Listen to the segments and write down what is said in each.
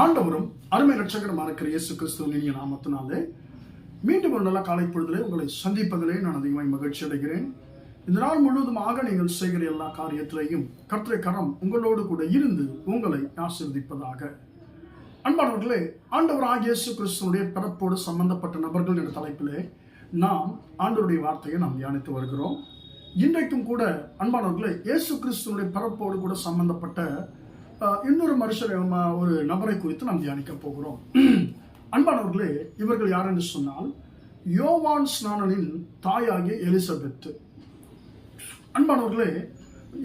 ஆண்டவரும் அருமை ரட்சகரமாக இருக்கிற இயேசு கிறிஸ்துவின் இனிய நாமத்தினாலே மீண்டும் ஒரு நல்ல காலை பொழுதிலே உங்களை சந்திப்பதிலே நான் அதிகமாக மகிழ்ச்சி அடைகிறேன். இந்த நாள் முழுவதுமாக நீங்கள் செய்கிற எல்லா காரியத்திலையும் கர்த்தரை கரம் உங்களோடு கூட இருந்து உங்களை ஆசிர்வதிப்பதாக. அன்பானவர்களே ஆண்டவர் ஆகிய இயேசு கிறிஸ்துவனுடைய பிறப்போடு சம்பந்தப்பட்ட நபர்கள் என்ற தலைப்பிலே நாம் ஆண்டவருடைய வார்த்தையை நாம் தியானித்து வருகிறோம். இன்றைக்கும் கூட அன்பானவர்களே இயேசு கிறிஸ்துவனுடைய பிறப்போடு கூட சம்பந்தப்பட்ட இன்னொரு மனுஷர் ஒரு நபரை குறித்து நாம் தியானிக்க போகிறோம். அன்பானவர்களே இவர்கள் யார் என்று சொன்னால் யோவான் ஸ்நானனின் தாயாகிய எலிசபெத் அன்பானவர்களே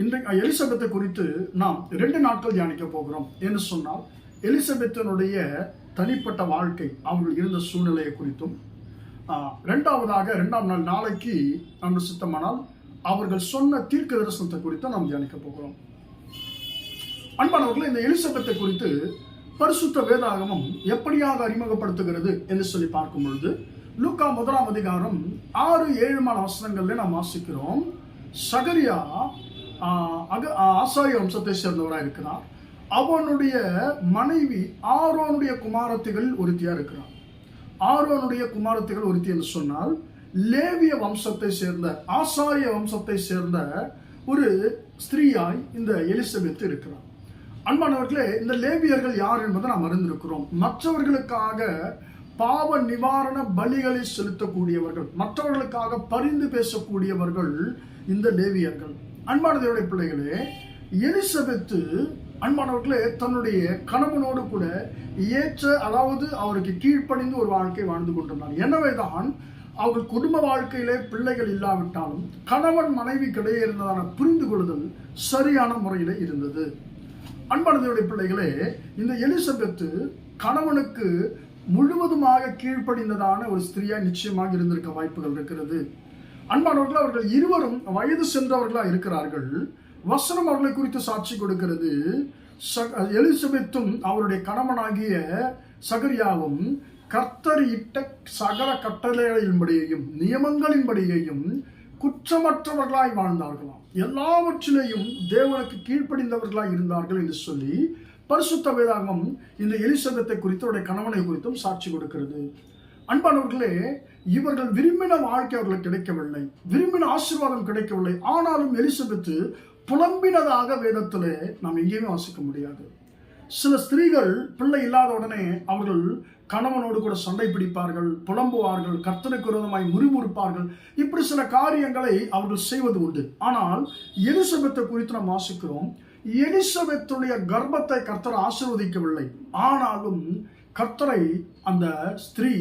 இன்றைக்கு எலிசபெத்தை குறித்து நாம் ரெண்டு நாட்கள் தியானிக்க போகிறோம். என்று சொன்னால் எலிசபெத்தினுடைய தனிப்பட்ட வாழ்க்கை அவர்கள் இருந்த சூழ்நிலையை குறித்தும் ரெண்டாவதாக ரெண்டாம் நாள் நாளைக்கு நம்ம சித்தமானால் அவர்கள் சொன்ன தீர்க்க தரிசனத்தை குறித்து நாம் தியானிக்க போகிறோம். அன்பானவர்களே இந்த எலிசபெத்தை குறித்து பரிசுத்த வேதாகமம் எப்படியாக அறிமுகப்படுத்துகிறது என்று சொல்லி பார்க்கும் பொழுது லூக்கா முதலாம் அதிகாரம் ஆறு ஏழுமான வசனங்கள்ல நாம் வாசிக்கிறோம். சகரியா அக ஆசாய வம்சத்தை சேர்ந்தவராக இருக்கிறார். அவனுடைய மனைவி ஆரோனுடைய குமாரத்திகள் ஒருத்தியா இருக்கிறார். ஆரோனுடைய குமாரத்திகள் ஒருத்தி என்று சொன்னால் லேவிய வம்சத்தை சேர்ந்த ஆசாரிய வம்சத்தை சேர்ந்த ஒரு ஸ்திரீயாய் இந்த எலிசபெத் இருக்கிறார். அன்பானவர்களே இந்த லேவியர்கள் யார் என்பதை நாம் அறிந்திருக்கிறோம். மற்றவர்களுக்காக பாவ நிவாரண பலிகளை செலுத்தக்கூடியவர்கள் மற்றவர்களுக்காக பரிந்து பேசக்கூடியவர்கள் இந்த லேவியர்கள். அன்பானதையுடைய பிள்ளைகளே எலிசபெத்து அன்பானவர்களே தன்னுடைய கணவனோடு கூட ஏற்ற அதாவது அவருக்கு கீழ்ப்பணிந்து ஒரு வாழ்க்கை வாழ்ந்து கொண்டிருந்தார். எனவேதான் அவர்கள் குடும்ப வாழ்க்கையிலே பிள்ளைகள் இல்லாவிட்டாலும் கணவன் மனைவிக்கிடையே இருந்ததான புரிந்து கொள்ளுதல் சரியான முறையில் இருந்தது. அன்பானதையுடைய பிள்ளைகளே இந்த எலிசபெத்து கணவனுக்கு முழுவதுமாக கீழ்ப்படிந்ததான ஒரு ஸ்திரியா நிச்சயமாக இருந்திருக்க வாய்ப்புகள் இருக்கிறது. அன்பானவர்கள் அவர்கள் இருவரும் வயது சென்றவர்களா இருக்கிறார்கள். வசனம் அவர்களை குறித்து சாட்சி கொடுக்கிறது. ச- எலிசபெத்தும் அவருடைய கணவனாகிய சகரியாவும் கர்த்தர் இட்ட சகல கட்டளைகளின்படியையும் நியமங்களின்படியையும் குற்றமற்றவர்களாய் வாழ்ந்தார்களாம். எல்லாவற்றிலேயும் தேவனுக்கு கீழ்ப்படிந்தவர்களாய் இருந்தார்கள் என்று சொல்லி பரிசுத்த வேதாகம் இந்த எலிசபத்தை குறித்து அவருடைய கணவனை குறித்தும் சாட்சி கொடுக்கிறது. அன்பானவர்களே இவர்கள் விரும்பின வாழ்க்கை அவர்களுக்கு கிடைக்கவில்லை. விரும்பின ஆசீர்வாதம் கிடைக்கவில்லை. ஆனாலும் எலிசபெத்து புலம்பினதாக வேதத்திலே நாம் எங்கேயுமே வாசிக்க முடியாது. சில ஸ்திரீகள் பிள்ளை இல்லாத உடனே அவர்கள் கணவனோடு கூட சண்டை பிடிப்பார்கள் புலம்புவார்கள் கர்த்தனுக்கு விரோதமாய் முறிமுறுப்பார்கள். இப்படி சில காரியங்களை அவர்கள் செய்வது உண்டு. ஆனால் எலிசபெத்தை குறித்து நாம் வாசிக்கிறோம். எலிசபெத்துடைய கர்ப்பத்தை கர்த்தர் ஆசிர்வதிக்கவில்லை. ஆனாலும் கர்த்தரை அந்த ஸ்திரீ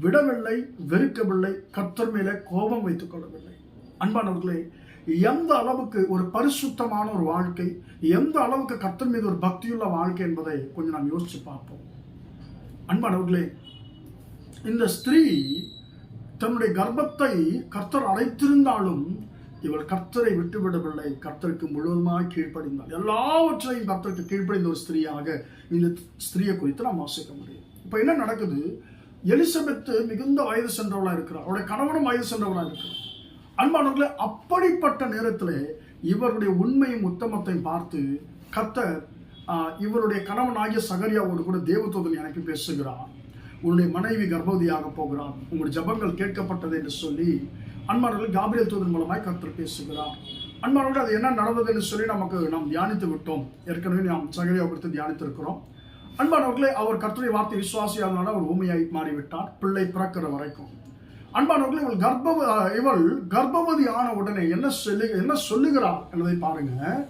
விடவில்லை வெறுக்கவில்லை. கர்த்தர் மேலே கோபம் வைத்துக் கொள்ளவில்லை. அன்பானவர்களே எந்த அளவுக்கு ஒரு பரிசுத்தமான ஒரு வாழ்க்கை எந்த அளவுக்கு கர்த்தர் மீது ஒரு பக்தியுள்ள வாழ்க்கை என்பதை கொஞ்சம் நாம் யோசிச்சு பார்ப்போம். அன்பானவர்களே இந்த ஸ்திரீ தன்னுடைய கர்ப்பத்தை கர்த்தர் அழைத்திருந்தாலும் இவள் கர்த்தரை விட்டுவிடவில்லை. கர்த்தருக்கு முழுவதுமாக கீழ்ப்படிந்தாள். எல்லாவற்றையும் கர்த்தருக்கு கீழ்ப்படிந்த ஒரு ஸ்திரீயாக இந்த ஸ்திரீயை குறித்து நாம் வாசிக்க முடியும். இப்போ என்ன நடக்குது? எலிசபெத்து மிகுந்த வயது சென்றவளாக இருக்கிறார் அவருடைய கணவனும் வயது சென்றவளாக இருக்கிறார். அன்பானவர்களே அப்படிப்பட்ட நேரத்தில் இவருடைய உண்மையும் உத்தமத்தையும் பார்த்து கத்தர் இவருடைய கணவனாகிய சகரியாவோடு கூட தேவதூதன் அனுப்பி பேசுகிறார். உன்னுடைய மனைவி கர்ப்பவதியாக போகிறார். உங்களுடைய ஜபங்கள் கேட்கப்பட்டது என்று சொல்லி அன்பானவர்கள் காபிரியல் தூதன் மூலமாய் கத்தர் பேசுகிறார். அன்பானவர்கள் அது என்ன நடந்தது என்று சொல்லி நமக்கு நாம் தியானித்து விட்டோம். ஏற்கனவே நாம் சகரியாவை குறித்து தியானித்திருக்கிறோம். அன்பானவர்களே அவர் கர்த்தருடைய வார்த்தை விசுவாசியாதனால அவர் ஊமையாய் மாறிவிட்டார். பிள்ளை பிறக்கிற வரைக்கும். அன்பானவர்களே இவள் கர்ப்பவ இவள் கர்ப்பவதி ஆன உடனே என்ன சொல்லு என்ன சொல்லுகிறாள் என்பதை பாருங்க.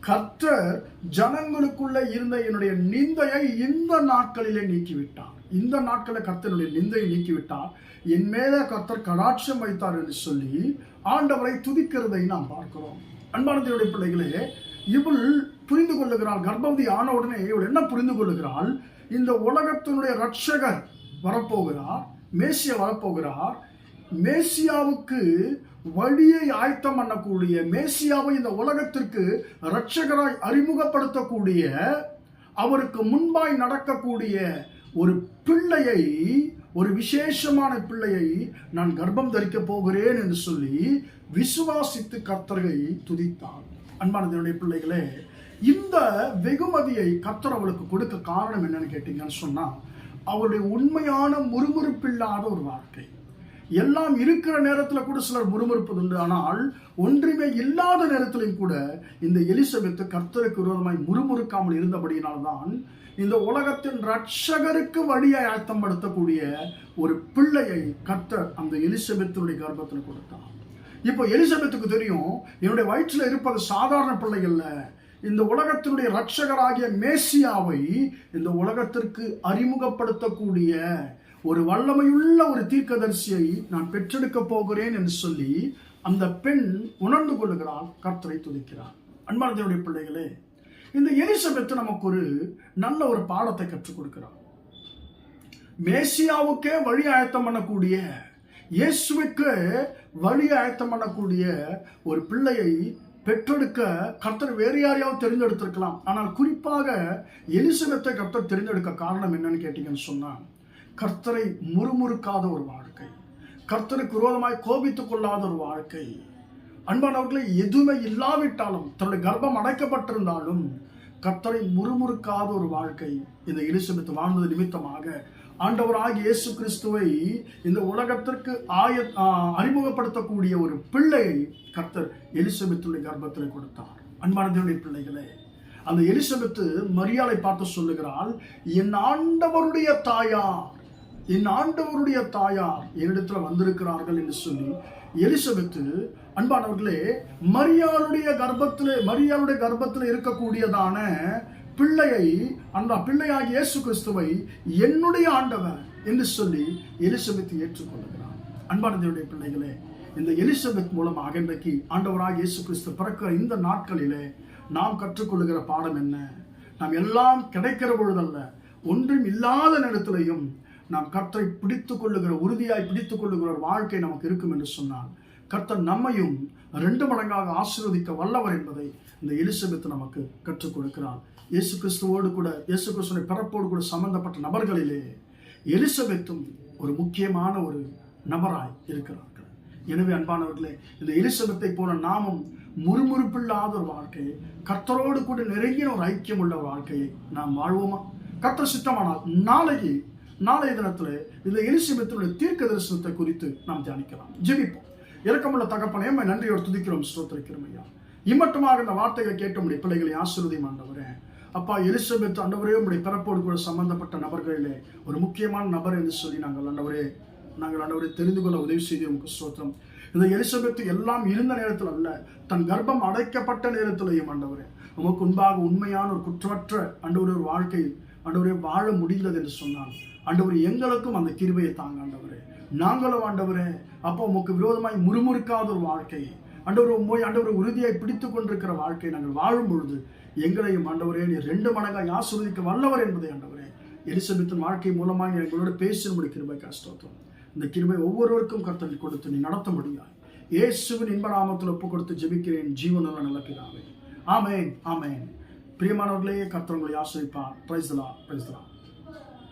கர்த்தர் ஜனங்களுக்குள்ள இருந்த என்னுடைய நிந்தையை இந்த நாட்களிலே நீக்கிவிட்டார். இந்த நாட்களில் கர்த்தனுடைய நிந்தையை நீக்கிவிட்டார். என் மேலே கர்த்தர் கடாட்சம் வைத்தார் என்று சொல்லி ஆண்டவரை துதிக்கிறதை நாம் பார்க்கிறோம். அன்பானதையுடைய பிள்ளைகளே இவள் புரிந்து கொள்ளுகிறாள். கர்ப்பவதி ஆன உடனே இவள் என்ன புரிந்து கொள்ளுகிறாள்? இந்த உலகத்தினுடைய ரட்சகர் வரப்போகிறார். மேசியா வரப்போகிறார். மேசியாவுக்கு வழியை ஆயத்தம் பண்ணக்கூடிய மேசியாவை இந்த உலகத்திற்கு இரட்சகராய் அறிமுகப்படுத்தக்கூடிய அவருக்கு முன்பாய் நடக்கக்கூடிய ஒரு பிள்ளையை ஒரு விசேஷமான பிள்ளையை நான் கர்ப்பம் தரிக்க போகிறேன் என்று சொல்லி விசுவாசித்து கர்த்தர்களை துதித்தார். அன்பான தேவனுடைய பிள்ளைகளே இந்த வெகுமதியை கர்த்தர் அவளுக்கு கொடுக்க காரணம் என்னன்னு கேட்டீங்கன்னு சொன்னால் அவருடைய உண்மையான முறுமுறுப்பில்லாத ஒரு வாழ்க்கை. எல்லாம் இருக்கிற நேரத்தில் கூட சிலர் முறுமுறுப்பது உண்டு. ஆனால் ஒன்றுமே இல்லாத நேரத்திலையும் கூட இந்த எலிசபெத்து கர்த்தருக்கு விரோதமாய் முறுமுறுக்காமல் இருந்தபடியினால்தான் இந்த உலகத்தின் ரட்சகருக்கு வழியை ஆயத்தப்படுத்தக்கூடிய ஒரு பிள்ளையை கர்த்தர் அந்த எலிசபெத்தினுடைய கர்ப்பத்தில் கொடுத்தான். இப்போ எலிசபெத்துக்கு தெரியும் என்னுடைய வயிற்றில் இருப்பது சாதாரண பிள்ளை இந்த உலகத்தினுடைய ரட்சகராகிய மேசியாவை இந்த உலகத்திற்கு அறிமுகப்படுத்தக்கூடிய ஒரு வல்லமையுள்ள ஒரு தீர்க்கதரிசியை நான் பெற்றெடுக்க போகிறேன் என்று சொல்லி அந்த பெண் உணர்ந்து கொள்கிறான் கர்த்தரை துதிக்கிறார் அன்பானதனுடைய பிள்ளைகளே இந்த எலிசபெத் நமக்கு ஒரு நல்ல ஒரு பாடத்தை கற்றுக் கொடுக்கிறார் மேசியாவுக்கே வழி ஆயத்தம் பண்ணக்கூடிய இயேசுவுக்கு வழி ஆயத்தம் பண்ணக்கூடிய ஒரு பிள்ளையை பெற்றெடுக்க கர்த்தர் வேறு யாரையாவது தெரிந்தெடுத்திருக்கலாம். ஆனால் குறிப்பாக எலிசபெத்தை கர்த்தர் தெரிந்தெடுக்க காரணம் என்னன்னு கேட்டீங்கன்னு சொன்னால் கர்த்தரை முறுமுறுக்காத ஒரு வாழ்க்கை கர்த்தருக்கு விரோதமாய் கோபித்துக் கொள்ளாத ஒரு வாழ்க்கை அன்பானவர்களை எதுவுமே இல்லாவிட்டாலும் தன்னுடைய கர்ப்பம் அடைக்கப்பட்டிருந்தாலும் கர்த்தரை முறுமுறுக்காத ஒரு வாழ்க்கை இந்த எலிசபெத் வாழ்ந்தது நிமித்தமாக ஆண்டவராக இயேசு கிறிஸ்துவை இந்த உலகத்திற்கு ஆய அறிமுகப்படுத்தக்கூடிய ஒரு பிள்ளையை கர்த்தர் எலிசபெத்துடைய கர்ப்பத்தில் கொடுத்தார். அன்பானதனுடைய பிள்ளைகளே அந்த எலிசபெத்து மரியாதை பார்த்து சொல்லுகிறாள் என் ஆண்டவருடைய தாயார் என் ஆண்டவருடைய தாயார் என்னிடத்துல வந்திருக்கிறார்கள் என்று சொல்லி எலிசபெத்து அன்பானவர்களே மரியாளுடைய கர்ப்பத்தில் மரியாளுடைய கர்ப்பத்தில் இருக்கக்கூடியதான பிள்ளையை அந்த பிள்ளையாகிய இயேசு கிறிஸ்துவை என்னுடைய ஆண்டவர் என்று சொல்லி எலிசபெத்து ஏற்றுக்கொள்கிறார் அன்பானவருடைய பிள்ளைகளே இந்த எலிசபெத் மூலமாக இன்றைக்கு ஆண்டவராக இயேசு கிறிஸ்து பிறக்கிற இந்த நாட்களிலே நாம் கற்றுக்கொள்கிற பாடம் என்ன? நாம் எல்லாம் கிடைக்கிற பொழுதல்ல ஒன்றும் இல்லாத நேரத்திலையும் நாம் கர்த்தரை பிடித்து கொள்ளுகிற உறுதியாய் பிடித்து கொள்ளுகிற ஒரு வாழ்க்கை நமக்கு இருக்கும் என்று சொன்னால் கர்த்தர் நம்மையும் ரெண்டு மடங்காக ஆசீர்வதிக்க வல்லவர் என்பதை இந்த எலிசபெத் நமக்கு கற்றுக் கொடுக்கிறார். இயேசு கிறிஸ்துவோடு கூட இயேசு கிறிஸ்துவின் பிறப்போடு கூட சம்பந்தப்பட்ட நபர்களிலே எலிசபெத்தும் ஒரு முக்கியமான ஒரு நபராய் இருக்கிறார். எனவே அன்பானவர்களே இந்த எலிசபத்தை போல நாமும் முறுமுறுப்பில்லாத ஒரு வாழ்க்கையை கர்த்தரோடு கூட நெருங்கின ஒரு ஐக்கியம் உள்ள வாழ்க்கையை நாம் வாழ்வோமா? கர்த்தர் சித்தமானால் நாளைக்கு நாளைய தினத்தில் இந்த எலிசபத்தினுடைய தீர்க்க தரிசனத்தை குறித்து நாம் தியானிக்கலாம். ஜெபிப்போம். இறக்கமுள்ள தகப்பனே உம்மை நன்றியோடு துதிக்கிறோம் ஸ்தோத்திரிக்கிறோம் ஐயா. இம்மட்டுமாக இந்த வார்த்தைகளை கேட்ட உடைய பிள்ளைகளை ஆசிரியம் ஆண்டவரே. அப்பா எலிசபெத் ஆண்டவரே உடைய பிறப்போடு கூட சம்பந்தப்பட்ட நபர்களிலே ஒரு முக்கியமான நபர் என்று சொல்லி நாங்கள் ஆண்டவரே நாங்கள் ஆண்டவரை தெரிந்து கொள்ள உதவி செய்து உமக்கு ஸ்தோத்திரம். இந்த எலிசபெத் எல்லாம் இருந்த நேரத்தில் அல்ல தன் கர்ப்பம் அடைக்கப்பட்ட நேரத்திலேயும் ஆண்டவரே உமக்கு முன்பாக உண்மையான ஒரு குற்றமற்ற ஆண்டவரே ஒரு வாழ்க்கை ஆண்டவரே வாழ முடிந்தது என்று சொன்னான். ஆண்டவர் எங்களுக்கும் அந்த கிருபையை தாங்க ஆண்டவரே. நாங்களும் ஆண்டவரே அப்போ உமக்கு விரோதமாய் முறுமுறுக்காத ஒரு வாழ்க்கை ஆண்டவர் மோய் ஆண்டவர் உறுதியாய் பிடித்துக் கொண்டிருக்கிற வாழ்க்கை நாங்கள் வாழும் பொழுது எங்களையும் ஆண்டவரே நீ ரெண்டு மடங்காய் ஆசீர்வதிக்க வல்லவர் என்பதை ஆண்டவரே எலிசபெத்தின் வாழ்க்கை மூலமாக எங்களோட பேசி கிருபை கஷ்டத்தோம் இந்த கிருமை ஒவ்வொருவருக்கும் கர்த்தனை கொடுத்து நீ நடத்த முடியாது இயேசுவின் இன்ப நாமத்தில் ஒப்பு கொடுத்து ஜெபிக்கிறேன். ஜீவனுள்ள நிலப்பினாவே ஆமேன் ஆமேன். பிரியமானவர்களே கர்த்தவங்களை ஆசிரிப்பார் பிரைஸ்லா பிரைஸ்லா